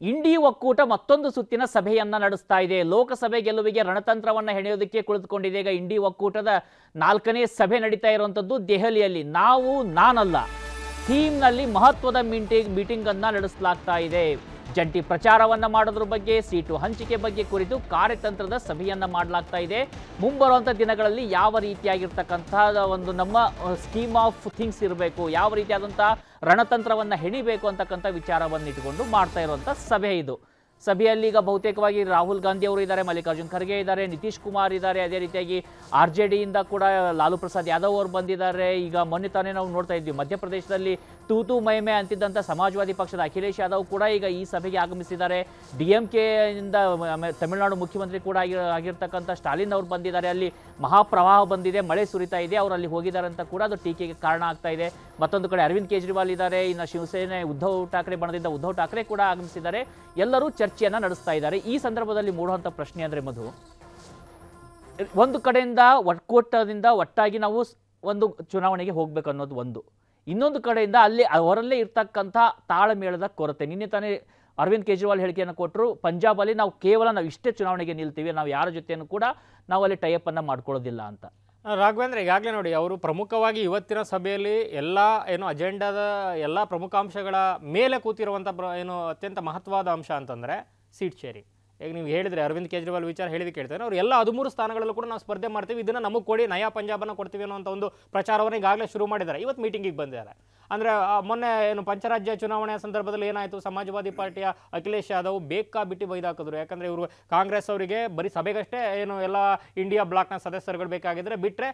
ಇಂಡಿ ಒಕ್ಕೂಟ ಮತ್ತೊಂದು ಸುತ್ತಿನ ಸಭೆಯನ್ನ ನಡೆಸ್ತಾ ಇದೆ. ಲೋಕಸಭೆ ಗೆಲುವಿಗೆ ರಣತಂತ್ರವನ್ನ ಹೆಣೆಯೋದಕ್ಕೆ ಕುಳಿತುಕೊಂಡಿದೆ. ಈಗ ಇಂಡಿ ಒಕ್ಕೂಟದ ನಾಲ್ಕನೇ ಸಭೆ ನಡೀತಾ ಇರುವಂಥದ್ದು ದೆಹಲಿಯಲ್ಲಿ. ನಾವು ನಾನಲ್ಲ ಥೀಮ್ನಲ್ಲಿ ಮಹತ್ವದ ಮೀಟಿಂಗ್ ಮೀಟಿಂಗನ್ನು ನಡೆಸಲಾಗ್ತಾ ಇದೆ. ಜಂಟಿ ಪ್ರಚಾರವನ್ನ ಮಾಡೋದ್ರ ಬಗ್ಗೆ, ಸೀಟು ಹಂಚಿಕೆ ಬಗ್ಗೆ ಕುರಿತು ಕಾರ್ಯತಂತ್ರದ ಸಭೆಯನ್ನ ಮಾಡಲಾಗ್ತಾ ಇದೆ. ಮುಂಬರುವಂಥ ದಿನಗಳಲ್ಲಿ ಯಾವ ರೀತಿಯಾಗಿರ್ತಕ್ಕಂಥ ಒಂದು ನಮ್ಮ ಸ್ಕೀಮ್ ಆಫ್ ಥಿಂಗ್ಸ್ ಇರಬೇಕು, ಯಾವ ರೀತಿಯಾದಂಥ ರಣತಂತ್ರವನ್ನ ಹೆಣಿಬೇಕು ಅಂತಕ್ಕಂಥ ವಿಚಾರವನ್ನು ಇಟ್ಟುಕೊಂಡು ಮಾಡ್ತಾ ಇರುವಂಥ ಸಭೆ ಇದು. ಸಭೆಯಲ್ಲಿ ಈಗ ಬಹುತೇಕವಾಗಿ ರಾಹುಲ್ ಗಾಂಧಿ ಅವರು ಇದ್ದಾರೆ, ಮಲ್ಲಿಕಾರ್ಜುನ್ ಖರ್ಗೆ ಇದ್ದಾರೆ, ನಿತೀಶ್ ಕುಮಾರ್ ಇದ್ದಾರೆ, ಅದೇ ರೀತಿಯಾಗಿ ಆರ್ ಜೆ ಡಿಯಿಂದ ಕೂಡ ಲಾಲು ಪ್ರಸಾದ್ ಯಾದವ್ ಅವರು ಬಂದಿದ್ದಾರೆ. ಈಗ ಮೊನ್ನೆ ತಾನೇ ನಾವು ನೋಡ್ತಾ ಇದ್ವಿ, ಮಧ್ಯಪ್ರದೇಶದಲ್ಲಿ ತೂತು ಮೈಮೆ ಅಂತಿದ್ದಂಥ ಸಮಾಜವಾದಿ ಪಕ್ಷದ ಅಖಿಲೇಶ್ ಯಾದವ್ ಕೂಡ ಈಗ ಈ ಸಭೆಗೆ ಆಗಮಿಸಿದ್ದಾರೆ. ಡಿ ಎಂ ಕೆಯಿಂದ ತಮಿಳುನಾಡು ಮುಖ್ಯಮಂತ್ರಿ ಕೂಡ ಆಗಿ, ಆಗಿರ್ತಕ್ಕಂಥ ಸ್ಟಾಲಿನ್ ಅವರು ಬಂದಿದ್ದಾರೆ. ಅಲ್ಲಿ ಮಹಾಪ್ರವಾಹ ಬಂದಿದೆ, ಮಳೆ ಸುರಿತಾ ಇದೆ, ಅವರು ಅಲ್ಲಿ ಹೋಗಿದ್ದಾರೆ ಅಂತ ಕೂಡ ಅದು ಟೀಕೆಗೆ ಕಾರಣ ಆಗ್ತಾ ಇದೆ. ಮತ್ತೊಂದು ಕಡೆ ಅರವಿಂದ್ ಕೇಜ್ರಿವಾಲ್ ಇದ್ದಾರೆ, ಇನ್ನು ಶಿವಸೇನೆ ಉದ್ಧವ್ ಠಾಕ್ರೆ ಬಣದಿಂದ ಉದ್ಧವ್ ಠಾಕ್ರೆ ಕೂಡ ಆಗಮಿಸಿದ್ದಾರೆ. ಎಲ್ಲರೂ ಚರ್ಚೆಯನ್ನು ನಡೆಸ್ತಾ ಇದ್ದಾರೆ. ಈ ಸಂದರ್ಭದಲ್ಲಿ ಮೂಡುವಂಥ ಪ್ರಶ್ನೆ ಅಂದರೆ ಮಧು, ಒಂದು ಕಡೆಯಿಂದ ಒಟ್ಕೂಟದಿಂದ ಒಟ್ಟಾಗಿ ನಾವು ಒಂದು ಚುನಾವಣೆಗೆ ಹೋಗ್ಬೇಕು ಅನ್ನೋದು ಒಂದು. ಇನ್ನೊಂದು ಕಡೆಯಿಂದ ಅಲ್ಲಿ ಅವರಲ್ಲೇ ಇರ್ತಕ್ಕಂಥ ತಾಳಮೇಳದ ಕೊರತೆ. ನಿನ್ನೆ ತಾನೇ ಅರವಿಂದ್ ಕೇಜ್ರಿವಾಲ್ ಹೇಳಿಕೆಯನ್ನು ಕೊಟ್ಟರು ಪಂಜಾಬಲ್ಲಿ ನಾವು ಕೇವಲ ನಾವು ಇಷ್ಟೇ ಚುನಾವಣೆಗೆ ನಿಲ್ತೀವಿ, ನಾವು ಯಾರ ಜೊತೆಯನ್ನು ಕೂಡ ನಾವು ಅಲ್ಲಿ ಟೈಅಪ್ ಅನ್ನ ಮಾಡ್ಕೊಳ್ಳೋದಿಲ್ಲ ಅಂತ. ರಾಘವೇಂದ್ರ, ಈಗಾಗಲೇ ನೋಡಿ, ಅವರು ಪ್ರಮುಖವಾಗಿ ಇವತ್ತಿನ ಸಭೆಯಲ್ಲಿ ಎಲ್ಲ ಏನು ಅಜೆಂಡಾದ ಎಲ್ಲ ಪ್ರಮುಖ ಅಂಶಗಳ ಮೇಲೆ ಕೂತಿರುವಂಥ ಏನು ಅತ್ಯಂತ ಮಹತ್ವದ ಅಂಶ ಅಂತಂದರೆ ಸೀಟ್ ಶೇರಿಂಗ್. ಈಗ ನೀವು ಹೇಳಿದ್ರೆ ಅರವಿಂದ್ ಕೇಜ್ರಿವಾಲ್ ವಿಚಾರ ಹೇಳಿದ ಕೇಳ್ತಾರೆ ಅವ್ರು ಎಲ್ಲ ಹದಿಮೂರು ಸ್ಥಾನಗಳಲ್ಲೂ ಕೂಡ ನಾವು ಸ್ಪರ್ಧೆ ಮಾಡ್ತೀವಿ. ಇದನ್ನು ನಮಗೆ ಕೊಡಿ, ನಯಾ ಪಂಜಾಬನ್ನು ಕೊಡ್ತೀವಿ ಅನ್ನೋಂಥ ಒಂದು ಪ್ರಚಾರವನ್ನು ಈಗಾಗಲೇ ಶುರು ಮಾಡಿದ್ದಾರೆ. ಇವತ್ತು ಮೀಟಿಂಗಿಗೆ ಬಂದಿದ್ದಾರೆ. ಅಂದರೆ ಮೊನ್ನೆ ಏನು ಪಂಚರಾಜ್ಯ ಚುನಾವಣೆಯ ಸಂದರ್ಭದಲ್ಲಿ ಏನಾಯಿತು? ಸಮಾಜವಾದಿ ಪಾರ್ಟಿಯ ಅಖಿಲೇಶ್ ಯಾದವ್ ಬೇಕಾ ಬಿಟ್ಟು ಬೈದಾಕಿದ್ರು. ಯಾಕಂದರೆ ಇವರು ಕಾಂಗ್ರೆಸ್ ಅವರಿಗೆ ಬರೀ ಸಭೆಗಷ್ಟೇ ಏನು ಎಲ್ಲ ಇಂಡಿಯಾ ಬ್ಲಾಕ್ನ ಸದಸ್ಯರುಗಳು ಬೇಕಾಗಿದ್ರೆ ಬಿಟ್ಟರೆ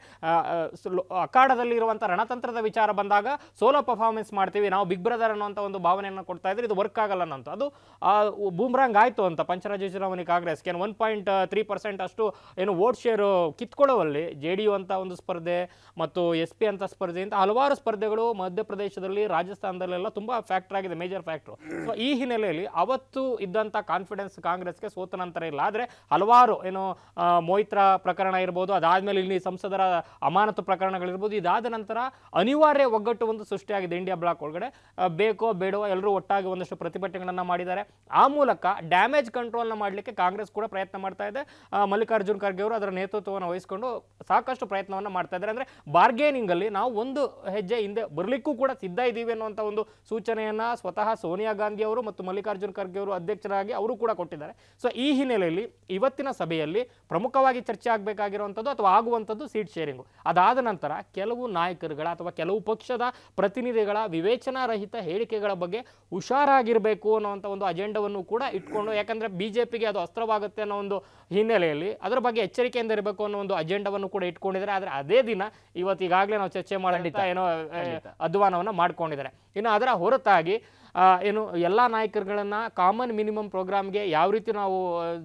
ಅಖಾಡದಲ್ಲಿ ಇರುವಂಥ ರಣತಂತ್ರದ ವಿಚಾರ ಬಂದಾಗ ಸೋಲೋ ಪರ್ಫಾರ್ಮೆನ್ಸ್ ಮಾಡ್ತೀವಿ, ನಾವು ಬಿಗ್ ಬ್ರದರ್ ಅನ್ನೋಂಥ ಒಂದು ಭಾವನೆಯನ್ನು ಕೊಡ್ತಾ ಇದ್ರೆ ಇದು ವರ್ಕ್ ಆಗಲ್ಲ ಅನ್ನೋಂಥ ಅದು ಬೂಮ್ರಾಂಗ್ ಆಯಿತು ಅಂತ ಪಂಚರಾಜ್ಯ ಚುನಾವಣೆ ಕಾಂಗ್ರೆಸ್ಗೆ. ಏನು ಒನ್ ಪಾಯಿಂಟ್ ತ್ರೀ ಪರ್ಸೆಂಟ್ ಅಷ್ಟು ಏನು ವೋಟ್ ಶೇರು ಕಿತ್ಕೊಳ್ಳುವಲ್ಲಿ, ಜೆ ಡಿ ಯು ಅಂತ ಒಂದು ಸ್ಪರ್ಧೆ, ಮತ್ತು ಎಸ್ ಪಿ ಅಂತ ಸ್ಪರ್ಧೆ ಅಂತ ಹಲವಾರು ಸ್ಪರ್ಧೆಗಳು ಮಧ್ಯಪ್ರದೇಶದಲ್ಲಿ ರಾಜಸ್ಥಾನದಲ್ಲೆಲ್ಲ ತುಂಬ ಫ್ಯಾಕ್ಟರ್ ಆಗಿದೆ ಮೇಜರ್ ಫ್ಯಾಕ್ಟರ್ ಸೊ ಈ ಹಿನ್ನೆಲೆಯಲ್ಲಿ ಅವತ್ತು ಇದ್ದಂಥ ಕಾನ್ಫಿಡೆನ್ಸ್ ಕಾಂಗ್ರೆಸ್ಗೆ ಸೋತ ನಂತರ ಇಲ್ಲ. ಆದರೆ ಹಲವಾರು ಏನು ಮೋಹಿತ್ರ ಪ್ರಕರಣ ಇರ್ಬೋದು, ಅದಾದಮೇಲೆ ಇಲ್ಲಿ ಸಂಸದರ ಅಮಾನತು ಪ್ರಕರಣಗಳಿರ್ಬೋದು, ಇದಾದ ನಂತರ ಅನಿವಾರ್ಯ ಒಗ್ಗಟ್ಟು ಒಂದು ಸೃಷ್ಟಿಯಾಗಿದೆ ಇಂಡಿಯಾ ಬ್ಲಾಕ್ ಒಳಗಡೆ. ಬೇಕೋ ಬೇಡವೋ ಎಲ್ಲರೂ ಒಟ್ಟಾಗಿ ಒಂದಷ್ಟು ಪ್ರತಿಭಟನೆಗಳನ್ನು ಮಾಡಿದ್ದಾರೆ. ಆ ಮೂಲಕ ಡ್ಯಾಮೇಜ್ ಕಂಟ್ರೋಲ್ನ ಮಾಡಲಿಕ್ಕೆ ಕಾಂಗ್ರೆಸ್ ಕೂಡ ಪ್ರಯತ್ನ ಮಾಡ್ತಾ ಇದೆ. ಮಲ್ಲಿಕಾರ್ಜುನ್ ಖರ್ಗೆ ಅವರು ಅದರ ನೇತೃತ್ವವನ್ನು ವಹಿಸಿಕೊಂಡು ಸಾಕಷ್ಟು ಪ್ರಯತ್ನವನ್ನು ಮಾಡ್ತಾ ಇದ್ದಾರೆ. ಅಂದರೆ ಬಾರ್ಗೇನಿಂಗಲ್ಲಿ ನಾವು ಒಂದು ಹೆಜ್ಜೆ ಹಿಂದೆ ಬರಲಿಕ್ಕೂ ಕೂಡ ಸಿದ್ಧ ಇದ್ದೀವಿ ಅನ್ನುವಂಥ ಒಂದು ಸೂಚನೆಯನ್ನು ಸ್ವತಃ ಸೋನಿಯಾ ಗಾಂಧಿ ಅವರು ಮತ್ತು ಮಲ್ಲಿಕಾರ್ಜುನ್ ಖರ್ಗೆ ಅವರು ಅಧ್ಯಕ್ಷರಾಗಿ ಅವರು ಕೂಡ ಕೊಟ್ಟಿದ್ದಾರೆ. ಸೊ ಈ ಹಿನ್ನೆಲೆಯಲ್ಲಿ ಇವತ್ತಿನ ಸಭೆಯಲ್ಲಿ ಪ್ರಮುಖವಾಗಿ ಚರ್ಚೆ ಆಗಬೇಕಾಗಿರುವಂಥದ್ದು ಅಥವಾ ಆಗುವಂಥದ್ದು ಸೀಟ್ ಶೇರಿಂಗು ಅದಾದ ನಂತರ ಕೆಲವು ನಾಯಕರುಗಳ ಅಥವಾ ಕೆಲವು ಪಕ್ಷದ ಪ್ರತಿನಿಧಿಗಳ ವಿವೇಚನಾರಹಿತ ಹೇಳಿಕೆಗಳ ಬಗ್ಗೆ ಹುಷಾರಾಗಿರಬೇಕು ಅನ್ನುವಂಥ ಒಂದು ಅಜೆಂಡವನ್ನು ಕೂಡ ಇಟ್ಕೊಂಡು ಯಾಕಂದರೆ ಬಿ ಜೆ ಪಿಗೆ ಅದು ಅಸ್ತ್ರವಾಗುತ್ತೆ ಅನ್ನೋ ಒಂದು ಹಿನ್ನೆಲೆಯಲ್ಲಿ ಅದರ ಬಗ್ಗೆ ಎಚ್ಚರಿಕೆಯಿಂದ ಇರಬೇಕು ಅನ್ನೋ ಒಂದು ಅಜೆಂಡವನ್ನು ಕೂಡ ಇಟ್ಕೊಂಡಿದ್ದಾರೆ. ಆದರೆ ಅದೇ ದಿನ ಇವತ್ತು ಈಗಾಗಲೇ ನಾವು ಚರ್ಚೆ ಮಾಡಿದ ಏನೋ ಅಧ್ವಾನವನ್ನು ಮಾಡ್ಕೊಂಡಿದ್ದಾರೆ. ಇನ್ನು ಅದರ ಹೊರತಾಗಿ ಏನು, ಎಲ್ಲ ನಾಯಕರುಗಳನ್ನು ಕಾಮನ್ ಮಿನಿಮಮ್ ಪ್ರೋಗ್ರಾಮ್ಗೆ ಯಾವ ರೀತಿ ನಾವು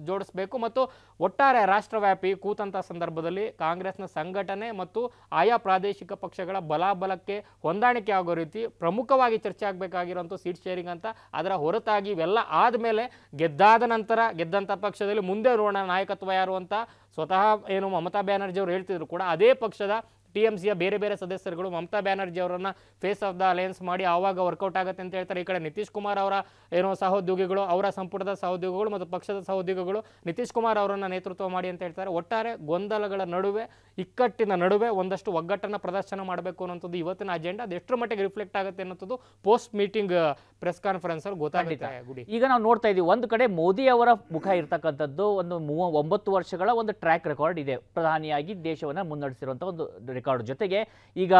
ಜೋಡಿಸ್ಬೇಕು ಮತ್ತು ಒಟ್ಟಾರೆ ರಾಷ್ಟ್ರವ್ಯಾಪಿ ಕೂತಂಥ ಸಂದರ್ಭದಲ್ಲಿ ಕಾಂಗ್ರೆಸ್ನ ಸಂಘಟನೆ ಮತ್ತು ಆಯಾ ಪ್ರಾದೇಶಿಕ ಪಕ್ಷಗಳ ಬಲಾಬಲಕ್ಕೆ ಹೊಂದಾಣಿಕೆ ಆಗೋ ರೀತಿ ಪ್ರಮುಖವಾಗಿ ಚರ್ಚೆ ಆಗಬೇಕಾಗಿರೋಂಥ ಸೀಟ್ ಶೇರಿಂಗ್ ಅಂತ ಅದರ ಹೊರತಾಗಿ ಇವೆಲ್ಲ ಆದಮೇಲೆ ಗೆದ್ದಾದ ನಂತರ, ಗೆದ್ದಂಥ ಪಕ್ಷದಲ್ಲಿ ಮುಂದೆ ನೋಡೋಣ ನಾಯಕತ್ವ ಯಾರು ಅಂತ ಸ್ವತಃ ಏನು ಮಮತಾ ಬ್ಯಾನರ್ಜಿ ಅವರು ಹೇಳ್ತಿದ್ರು ಕೂಡ, ಅದೇ ಪಕ್ಷದ ಟಿ ಎಂ ಸಿಯ ಬೇರೆ ಬೇರೆ ಸದಸ್ಯರುಗಳು ಮಮತಾ ಬ್ಯಾನರ್ಜಿ ಅವರನ್ನ ಫೇಸ್ ಆಫ್ ದ ಅಲಯನ್ಸ್ ಮಾಡಿ ಆವಾಗ ವರ್ಕೌಟ್ ಆಗುತ್ತೆ ಅಂತ ಹೇಳ್ತಾರೆ. ಈ ಕಡೆ ನಿತೀಶ್ ಕುಮಾರ್ ಅವರ ಏನೋ ಸಹೋದ್ಯೋಗಿಗಳು ಅವರ ಸಂಪುಟದ ಸಹೋದ್ಯೋಗಿಗಳು ಮತ್ತು ಪಕ್ಷದ ಸಹೋದ್ಯೋಗಿಗಳು ನಿತೀಶ್ ಕುಮಾರ್ ಅವರನ್ನ ನೇತೃತ್ವ ಮಾಡಿ ಅಂತ ಹೇಳ್ತಾರೆ. ಒಟ್ಟಾರೆ ಗೊಂದಲಗಳ ನಡುವೆ ಇಕ್ಕಟ್ಟಿನ ನಡುವೆ ಒಂದಷ್ಟು ಒಗ್ಗಟ್ಟನ್ನು ಪ್ರದರ್ಶನ ಮಾಡಬೇಕು ಅನ್ನೋಂಥದ್ದು ಇವತ್ತಿನ ಅಜೆಂಡಾ ಅದು ಎಷ್ಟರ ಮಟ್ಟಿಗೆ ರಿಫ್ಲೆಕ್ಟ್ ಆಗುತ್ತೆ ಅನ್ನೋದು ಪೋಸ್ಟ್ ಮೀಟಿಂಗ್ ಪ್ರೆಸ್ ಕಾನ್ಫರೆನ್ಸ್ ಅಲ್ಲಿ ಗೊತ್ತಾಗುತ್ತೆ ಗುಡಿ. ಈಗ ನಾವು ನೋಡ್ತಾ ಇದೀವಿ ಒಂದು ಕಡೆ ಮೋದಿ ಅವರ ಮುಖ ಇರ್ತಕ್ಕಂಥದ್ದು ಒಂದು ಮೂವ ಒಂಬತ್ತು ವರ್ಷಗಳ ಒಂದು ಟ್ರ್ಯಾಕ್ ರೆಕಾರ್ಡ್ ಇದೆ. ಪ್ರಧಾನಿಯಾಗಿ ದೇಶವನ್ನ ಮುನ್ನಡೆಸಿರುವಂಥ ಒಂದು ರೆಕಾರ್ಡ್ ಜೊತೆಗೆ ಈಗ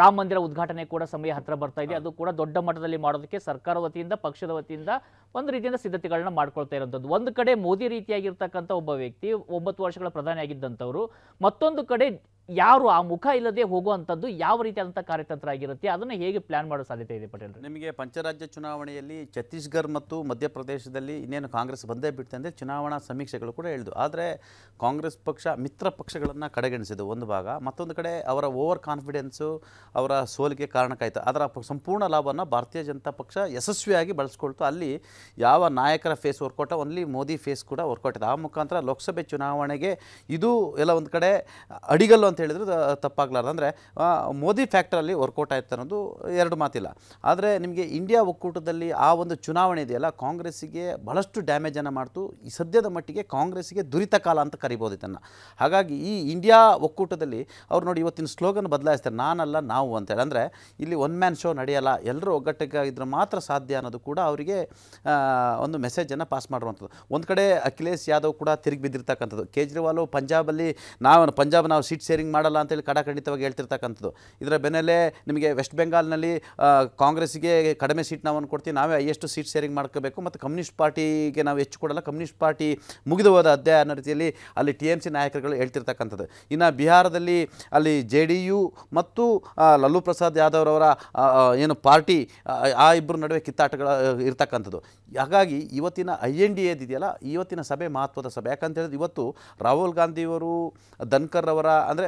ರಾಮ ಮಂದಿರ ಉದ್ಘಾಟನೆ ಕೂಡ ಸಮಯ ಹತ್ರ ಬರ್ತಾ ಇದೆ. ಅದು ಕೂಡ ದೊಡ್ಡ ಮಟ್ಟದಲ್ಲಿ ಮಾಡೋದಕ್ಕೆ ಸರ್ಕಾರ ವತಿಯಿಂದ, ಪಕ್ಷದ ವತಿಯಿಂದ ಒಂದು ರೀತಿಯಿಂದ ಸಿದ್ಧತೆಗಳನ್ನ ಮಾಡ್ಕೊಳ್ತಾ ಇರೋಂಥದ್ದು. ಒಂದು ಕಡೆ ಮೋದಿ ರೀತಿಯಾಗಿರ್ತಕ್ಕಂಥ ಒಬ್ಬ ವ್ಯಕ್ತಿ, ಒಂಬತ್ತು ವರ್ಷಗಳ ಪ್ರಧಾನಿಯಾಗಿದ್ದಂಥವ್ರು, ಮತ್ತೊಂದು ಕಡೆ ಯಾರು ಆ ಮುಖ ಇಲ್ಲದೆ ಹೋಗುವಂಥದ್ದು ಯಾವ ರೀತಿಯಾದಂಥ ಕಾರ್ಯತಂತ್ರ ಆಗಿರುತ್ತೆ, ಅದನ್ನು ಹೇಗೆ ಪ್ಲಾನ್ ಮಾಡೋ ಸಾಧ್ಯತೆ ಇದೆ ಪಟೇಲ್ ನಿಮಗೆ ಪಂಚರಾಜ್ಯ ಚುನಾವಣೆಯಲ್ಲಿ ಛತ್ತೀಸ್ಗಢ ಮತ್ತು ಮಧ್ಯಪ್ರದೇಶದಲ್ಲಿ ಇನ್ನೇನು ಕಾಂಗ್ರೆಸ್ ಬಂದೇ ಬಿಡ್ತೆ ಅಂದರೆ ಚುನಾವಣಾ ಸಮೀಕ್ಷೆಗಳು ಕೂಡ ಹೇಳಿದ್ದು ಆದರೆ ಕಾಂಗ್ರೆಸ್ ಪಕ್ಷ ಮಿತ್ರ ಪಕ್ಷಗಳನ್ನು ಕಡೆಗಣಿಸಿದ್ದು ಒಂದು ಭಾಗ, ಮತ್ತೊಂದು ಕಡೆ ಅವರ ಓವರ್ ಕಾನ್ಫಿಡೆನ್ಸು ಅವರ ಸೋಲಿಗೆ ಕಾರಣಕ್ಕಾಯಿತು ಅದರ ಸಂಪೂರ್ಣ ಲಾಭವನ್ನು ಭಾರತೀಯ ಜನತಾ ಪಕ್ಷ ಯಶಸ್ವಿಯಾಗಿ ಬಳಸ್ಕೊಳ್ತು. ಅಲ್ಲಿ ಯಾವ ನಾಯಕರ face workout only Modi face ಕೂಡ ವರ್ಕೌಟ್ ಇದೆ. ಆ ಮುಖಾಂತರ ಲೋಕಸಭೆ ಚುನಾವಣೆಗೆ ಇದು ಎಲ್ಲ ಒಂದು ಕಡೆ ಅಡಿಗಲ್ಲು ಅಂತ ಹೇಳಿದ್ರು ತಪ್ಪಾಗ್ಲಾರ್ದು. ಅಂದರೆ ಮೋದಿ ಫ್ಯಾಕ್ಟ್ರಲ್ಲಿ ವರ್ಕೌಟ್ ಆಯ್ತು ಅನ್ನೋದು ಎರಡು ಮಾತಿಲ್ಲ. ಆದರೆ, ನಿಮಗೆ ಇಂಡಿಯಾ ಒಕ್ಕೂಟದಲ್ಲಿ ಆ ಒಂದು ಚುನಾವಣೆ ಇದೆಯಲ್ಲ, ಕಾಂಗ್ರೆಸ್ಸಿಗೆ ಬಹಳಷ್ಟು ಡ್ಯಾಮೇಜನ್ನು ಮಾಡ್ತು. ಈ ಸದ್ಯದ ಮಟ್ಟಿಗೆ ಕಾಂಗ್ರೆಸ್ಸಿಗೆ ದುರಿತ ಕಾಲ ಅಂತ ಕರಿಬೋದು ಇದನ್ನು. ಹಾಗಾಗಿ ಈ ಇಂಡಿಯಾ ಒಕ್ಕೂಟದಲ್ಲಿ ಅವ್ರು ನೋಡಿ ಇವತ್ತಿನ ಸ್ಲೋಗನ್ ಬದಲಾಯಿಸ್ತಾರೆ, ನಾನಲ್ಲ ನಾವು ಅಂತೇಳಿ ಅಂದರೆ, ಇಲ್ಲಿ ಒನ್ ಮ್ಯಾನ್ ಶೋ ನಡೆಯಲ್ಲ ಎಲ್ಲರೂ ಒಗ್ಗಟ್ಟಿಗಾಗಿದ್ರೆ ಮಾತ್ರ ಸಾಧ್ಯ ಅನ್ನೋದು ಕೂಡ ಅವರಿಗೆ ಒಂದು ಮೆಸೇಜನ್ನು ಪಾಸ್ ಮಾಡುವಂಥದ್ದು. ಒಂದು ಕಡೆ ಅಖಿಲೇಶ್ ಯಾದವ್ ಕೂಡ ತಿರುಗಿ ಬಿದ್ದಿರ್ತಕ್ಕಂಥದ್ದು. ಕೇಜ್ರಿವಾಲು, ಪಂಜಾಬಲ್ಲಿ ನಾವು, ಪಂಜಾಬ್ ನಾವು ಸೀಟ್ ಶೇರಿಂಗ್ ಮಾಡಲ್ಲ ಅಂತೇಳಿ ಕಡಾಖಂಡಿತವಾಗಿ ಹೇಳ್ತಿರ್ತಕ್ಕಂಥದ್ದು. ಇದರ ಬೆನ್ನಲ್ಲೇ ನಿಮಗೆ ವೆಸ್ಟ್ ಬೆಂಗಾಲ್ನಲ್ಲಿ ಕಾಂಗ್ರೆಸ್ಗೆ ಕಡಿಮೆ ಸೀಟ್ ನಾವು ಕೊಡ್ತೀವಿ. ನಾವೇ ಹೈಯೆಸ್ಟ್ ಸೀಟ್ ಶೇರಿಂಗ್ ಮಾಡ್ಕೋಬೇಕು. ಮತ್ತು ಕಮ್ಯುನಿಸ್ಟ್ ಪಾರ್ಟಿಗೆ ನಾವು ಹೆಚ್ಚು ಕೊಡಲ್ಲ. ಕಮ್ಯುನಿಸ್ಟ್ ಪಾರ್ಟಿ ಮುಗಿದು ಹೋದ ಅಧ್ಯಾಯ ಅನ್ನೋ ರೀತಿಯಲ್ಲಿ ಅಲ್ಲಿ ಟಿ ಎಂ ಸಿ ನಾಯಕರುಗಳು ಹೇಳ್ತಿರ್ತಕ್ಕಂಥದ್ದು. ಇನ್ನು ಬಿಹಾರದಲ್ಲಿ ಅಲ್ಲಿ ಜೆ ಡಿ ಯು ಮತ್ತು ಲಲ್ಲೂ ಪ್ರಸಾದ್ ಯಾದವ್ರವರ ಏನು ಪಾರ್ಟಿ ಆ, ಇಬ್ಬರ ನಡುವೆ ಕಿತ್ತಾಟಗಳ ಇರತಕ್ಕಂಥದ್ದು. ಹಾಗಾಗಿ ಇವತ್ತಿನ ಐ ಎನ್ ಡಿ ಎದಿದೆಯಲ್ಲ ಇವತ್ತಿನ ಸಭೆ ಮಹತ್ವದ ಸಭೆ. ಯಾಕಂತ ಹೇಳಿದ್ರೆ ಇವತ್ತು ರಾಹುಲ್ ಗಾಂಧಿಯವರು ಧನ್ಕರ್ ಅವರ ಅಂದರೆ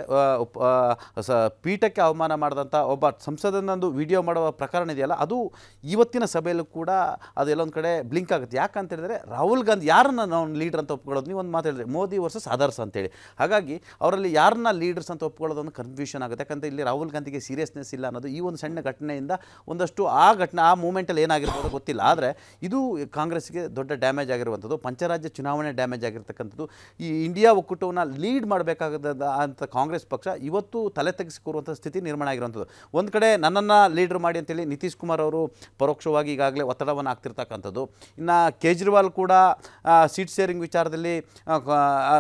ಪೀಠಕ್ಕೆ ಅವಮಾನ ಮಾಡಿದಂಥ ಒಬ್ಬ ಸಂಸದನೊಂದು ವಿಡಿಯೋ ಮಾಡುವ ಪ್ರಕರಣ ಇದೆಯಲ್ಲ, ಅದು ಇವತ್ತಿನ ಸಭೆಯಲ್ಲೂ ಕೂಡ ಅದು ಎಲ್ಲೊಂದು ಕಡೆ ಬ್ಲಿಂಕ್ ಆಗುತ್ತೆ. ಯಾಕಂತ ಹೇಳಿದ್ರೆ ರಾಹುಲ್ ಗಾಂಧಿ ಯಾರನ್ನ ನಾವು ಲೀಡರ್ ಅಂತ ಒಪ್ಕೊಳ್ಳೋದು? ನೀವು ಒಂದು ಮಾತು ಹೇಳಿದ್ರೆ ಮೋದಿ ವರ್ಸಸ್ ಅದರ್ಸ್ ಅಂತೇಳಿ. ಹಾಗಾಗಿ ಅವರಲ್ಲಿ ಯಾರನ್ನ ಲೀಡರ್ಸ್ ಅಂತ ಒಪ್ಕೊಳ್ಳೋದು ಒಂದು ಕನ್ಫ್ಯೂಷನ್ ಆಗುತ್ತೆ. ಯಾಕಂದರೆ ಇಲ್ಲಿ ರಾಹುಲ್ ಗಾಂಧಿಗೆ ಸೀರಿಯಸ್ನೆಸ್ ಇಲ್ಲ ಅನ್ನೋದು ಈ ಒಂದು ಸಣ್ಣ ಘಟನೆಯಿಂದ ಒಂದಷ್ಟು ಆ ಘಟನೆ, ಆ ಮೂಮೆಂಟಲ್ಲಿ ಏನಾಗಿರ್ಬೋದು ಗೊತ್ತಿಲ್ಲ. ಆದರೆ ಇದು ಕಾಂಗ್ರೆಸ್ಗೆ ದೊಡ್ಡ ಡ್ಯಾಮೇಜ್ ಆಗಿರುವಂಥದ್ದು. ಪಂಚರಾಜ್ಯ ಚುನಾವಣೆ ಡ್ಯಾಮೇಜ್ ಆಗಿರ್ತಕ್ಕಂಥದ್ದು. ಈ ಇಂಡಿಯಾ ಒಕ್ಕೂಟವನ್ನು ಲೀಡ್ ಮಾಡಬೇಕಾಗದ, ಅಂತ ಕಾಂಗ್ರೆಸ್ ಪಕ್ಷ ಇವತ್ತು ತಲೆ ತೆಗೆಸಿಕೊರುವಂಥ ಸ್ಥಿತಿ ನಿರ್ಮಾಣ ಆಗಿರುವಂಥದ್ದು. ಒಂದು ಕಡೆ ನನ್ನನ್ನು ಲೀಡರ್ ಮಾಡಿ ಅಂತೇಳಿ ನಿತೀಶ್ ಕುಮಾರ್ ಅವರು ಪರೋಕ್ಷವಾಗಿ ಈಗಾಗಲೇ ಒತ್ತಡವನ್ನು ಆಗ್ತಿರ್ತಕ್ಕಂಥದ್ದು ಇನ್ನು ಕೇಜ್ರಿವಾಲ್ ಕೂಡ ಸೀಟ್ ಶೇರಿಂಗ್ ವಿಚಾರದಲ್ಲಿ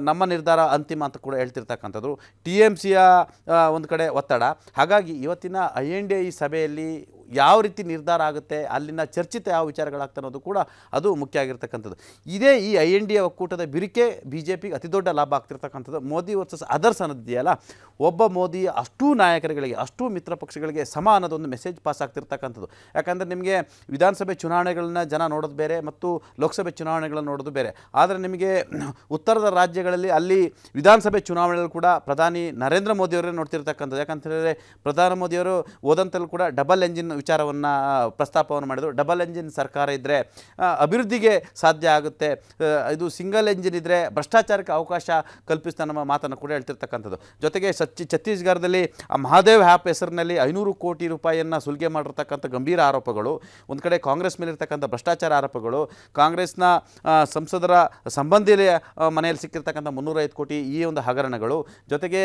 ನಮ್ಮ ನಿರ್ಧಾರ ಅಂತಿಮ ಅಂತ ಕೂಡ ಹೇಳ್ತಿರ್ತಕ್ಕಂಥದ್ದು. ಟಿ ಎಂ ಸಿಯ ಒಂದು ಕಡೆ ಒತ್ತಡ. ಹಾಗಾಗಿ ಇವತ್ತಿನ ಐ ಎನ್ ಡಿ ಐ ಸಭೆಯಲ್ಲಿ ಯಾವ ರೀತಿ ನಿರ್ಧಾರ ಆಗುತ್ತೆ, ಅಲ್ಲಿನ ಚರ್ಚಿತ ಯಾವ ವಿಚಾರಗಳಾಗ್ತಾ ಅನ್ನೋದು ಕೂಡ ಅದು ಮುಖ್ಯ ಆಗಿರ್ತಕ್ಕಂಥದ್ದು. ಇದೇ ಈ ಐ ಎನ್ ಡಿ ಒಕ್ಕೂಟದ ಬಿರಿಕೆ ಬಿ ಜೆ ಪಿಗೆ ಅತಿ ದೊಡ್ಡ ಲಾಭ ಆಗ್ತಿರ್ತಕ್ಕಂಥದ್ದು. ಮೋದಿ ವರ್ಸಸ್ ಅದರ್ಸ್ ಅನ್ನೋದಿದೆಯಲ್ಲ, ಒಬ್ಬ ಮೋದಿ ಅಷ್ಟೂ ನಾಯಕರುಗಳಿಗೆ, ಅಷ್ಟೂ ಮಿತ್ರ ಪಕ್ಷಗಳಿಗೆ ಸಮ ಅನ್ನೋದೊಂದು ಮೆಸೇಜ್ ಪಾಸ್ ಆಗ್ತಿರ್ತಕ್ಕಂಥದ್ದು. ಯಾಕಂದರೆ ನಿಮಗೆ ವಿಧಾನಸಭೆ ಚುನಾವಣೆಗಳನ್ನ ಜನ ನೋಡೋದು ಬೇರೆ ಮತ್ತು ಲೋಕಸಭೆ ಚುನಾವಣೆಗಳನ್ನ ನೋಡೋದು ಬೇರೆ. ಆದರೆ ನಿಮಗೆ ಉತ್ತರದ ರಾಜ್ಯಗಳಲ್ಲಿ ಅಲ್ಲಿ ವಿಧಾನಸಭೆ ಚುನಾವಣೆಗಳು ಕೂಡ ಪ್ರಧಾನಿ ನರೇಂದ್ರ ಮೋದಿಯವರೇ ನೋಡ್ತಿರ್ತಕ್ಕಂಥದ್ದು. ಯಾಕಂತ ಹೇಳಿದ್ರೆ ಪ್ರಧಾನಿ ಮೋದಿಯವರು ಓದಂತಲ್ಲೂ ಕೂಡ ಡಬಲ್ ಎಂಜಿನ್ ವಿಚಾರವನ್ನು ಪ್ರಸ್ತಾಪವನ್ನು ಮಾಡಿದರು. ಡಬಲ್ ಎಂಜಿನ್ ಸರ್ಕಾರ ಇದ್ದರೆ ಅಭಿವೃದ್ಧಿಗೆ ಸಾಧ್ಯ ಆಗುತ್ತೆ. ಇದು ಸಿಂಗಲ್ ಎಂಜಿನ್ ಇದ್ದರೆ ಭ್ರಷ್ಟಾಚಾರಕ್ಕೆ ಅವಕಾಶ ಕಲ್ಪಿಸ್ತಾ ನಮ್ಮ ಮಾತನ್ನು ಕೂಡ ಹೇಳ್ತಿರ್ತಕ್ಕಂಥದ್ದು. ಜೊತೆಗೆ ಸಚ್ಚಿ, ಛತ್ತೀಸ್ಗಢದಲ್ಲಿ ಆ ಮಹಾದೇವ್ ಆ್ಯಪ್ ಹೆಸರಿನಲ್ಲಿ ಐನೂರು ಕೋಟಿ ರೂಪಾಯಿಯನ್ನು ಸುಲಿಗೆ ಮಾಡಿರ್ತಕ್ಕಂಥ ಗಂಭೀರ ಆರೋಪಗಳು, ಒಂದು ಕಡೆ ಕಾಂಗ್ರೆಸ್ ಮೇಲಿರ್ತಕ್ಕಂಥ ಭ್ರಷ್ಟಾಚಾರ ಆರೋಪಗಳು, ಕಾಂಗ್ರೆಸ್ನ ಸಂಸದರ ಸಂಬಂಧಿ ಮನೆಯಲ್ಲಿ ಸಿಕ್ಕಿರ್ತಕ್ಕಂಥ ಮುನ್ನೂರೈದು ಕೋಟಿ ಈ ಒಂದು ಹಗರಣಗಳು. ಜೊತೆಗೆ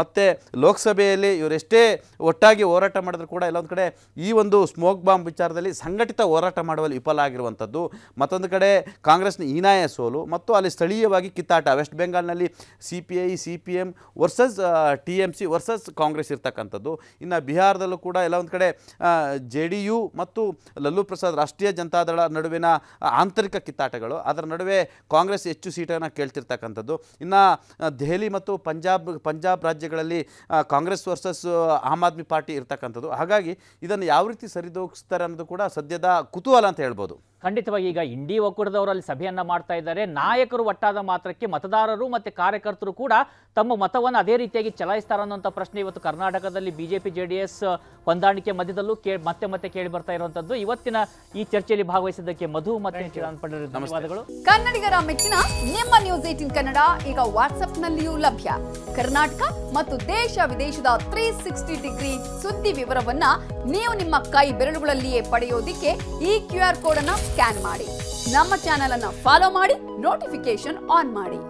ಮತ್ತೆ ಲೋಕಸಭೆಯಲ್ಲಿ ಇವರೆಷ್ಟೇ ಒಟ್ಟಾಗಿ ಹೋರಾಟ ಮಾಡಿದ್ರು ಕೂಡ ಎಲ್ಲೊಂದು ಕಡೆ ಈ ಒಂದು ಸ್ಮೋಕ್ ಬಾಂಬ್ ವಿಚಾರದಲ್ಲಿ ಸಂಘಟಿತ ಹೋರಾಟ ಮಾಡುವಲ್ಲಿ ವಿಫಲ ಆಗಿರುವಂಥದ್ದು ಮತ್ತೊಂದು ಕಡೆ ಕಾಂಗ್ರೆಸ್ನ ಹೀನಾಯ ಸೋಲು ಮತ್ತು ಅಲ್ಲಿ ಸ್ಥಳೀಯವಾಗಿ ಕಿತ್ತಾಟ. West ಬೆಂಗಾಲ್ನಲ್ಲಿ C P I C P M versus T M C versus Congress ಇರ್ತಕ್ಕಂಥದ್ದು. ಇನ್ನು ಬಿಹಾರದಲ್ಲೂ ಕೂಡ ಎಲ್ಲ ಒಂದು ಕಡೆ ಜೆ ಡಿ ಯು ಮತ್ತು ಲಲ್ಲೂ ಪ್ರಸಾದ್ ರಾಷ್ಟ್ರೀಯ ಜನತಾದಳ ನಡುವಿನ ಆಂತರಿಕ ಕಿತ್ತಾಟಗಳು. ಅದರ ನಡುವೆ ಕಾಂಗ್ರೆಸ್ ಹೆಚ್ಚು ಸೀಟನ್ನು ಕೇಳ್ತಿರ್ತಕ್ಕಂಥದ್ದು. ಇನ್ನು ದೆಹಲಿ ಮತ್ತು ಪಂಜಾಬ್ ಪಂಜಾಬ್ ರಾಜ್ಯಗಳಲ್ಲಿ Congress versus Aam Aadmi party ಇರ್ತಕ್ಕಂಥದ್ದು. ಹಾಗಾಗಿ ಇದನ್ನು ಯಾವ ರೀತಿ ಸರಿದೋಗಿಸ್ತಾರೆ ಅನ್ನೋದು ಕೂಡ ಸದ್ಯದ ಕುತೂಹಲ ಅಂತ ಹೇಳ್ಬೋದು. ಖಂಡಿತವಾಗಿ ಈಗ ಇಂಡಿ ಒಕ್ಕೂಟದವರು ಅಲ್ಲಿ ಸಭೆಯನ್ನ ಮಾಡ್ತಾ ಇದ್ದಾರೆ. ನಾಯಕರು ಒಟ್ಟಾದ ಮಾತ್ರಕ್ಕೆ ಮತದಾರರು ಮತ್ತೆ ಕಾರ್ಯಕರ್ತರು ಕೂಡ ತಮ್ಮ ಮತವನ್ನು ಅದೇ ರೀತಿಯಾಗಿ ಚಲಾಯಿಸ್ತಾರ ಅನ್ನೋಂಥ ಪ್ರಶ್ನೆ ಇವತ್ತು ಕರ್ನಾಟಕದಲ್ಲಿ ಬಿಜೆಪಿ ಜೆ ಡಿ ಎಸ್ ಹೊಂದಾಣಿಕೆ ಮಧ್ಯದಲ್ಲೂ ಕೇ ಮತ್ತೆ ಮತ್ತೆ ಕೇಳಿ ಬರ್ತಾ ಇರುವಂತದ್ದು. ಇವತ್ತಿನ ಈ ಚರ್ಚೆಯಲ್ಲಿ ಭಾಗವಹಿಸಿದ್ದಕ್ಕೆ ಮಧು ಮತ್ತೆ ಧನ್ಯವಾದಗಳು. ಕನ್ನಡಿಗರ ಮೆಚ್ಚಿನ ನಿಮ್ಮ ನ್ಯೂಸ್ ಏಟಿನ್ ಕನ್ನಡ ಈಗ ವಾಟ್ಸ್ಆಪ್ನಲ್ಲಿಯೂ ಲಭ್ಯ. ಕರ್ನಾಟಕ ಮತ್ತು ದೇಶ ವಿದೇಶದ ತ್ರೀ ಸಿಕ್ಸ್ಟಿ ಡಿಗ್ರಿ ಸುದ್ದಿ ವಿವರವನ್ನ ನೀವು ನಿಮ್ಮ ಕೈ ಬೆರಳುಗಳಲ್ಲಿಯೇ ಪಡೆಯೋದಿಕ್ಕೆ ಈ ಕ್ಯೂ ಆರ್ ಕೋಡ್ ಅನ್ನ ಸ್ಕ್ಯಾನ್ ಮಾಡಿ. ನಮ್ಮ ಚಾನೆಲ್ ಅನ್ನು ಫಾಲೋ ಮಾಡಿ ನೋಟಿಫಿಕೇಶನ್ ಆನ್ ಮಾಡಿ.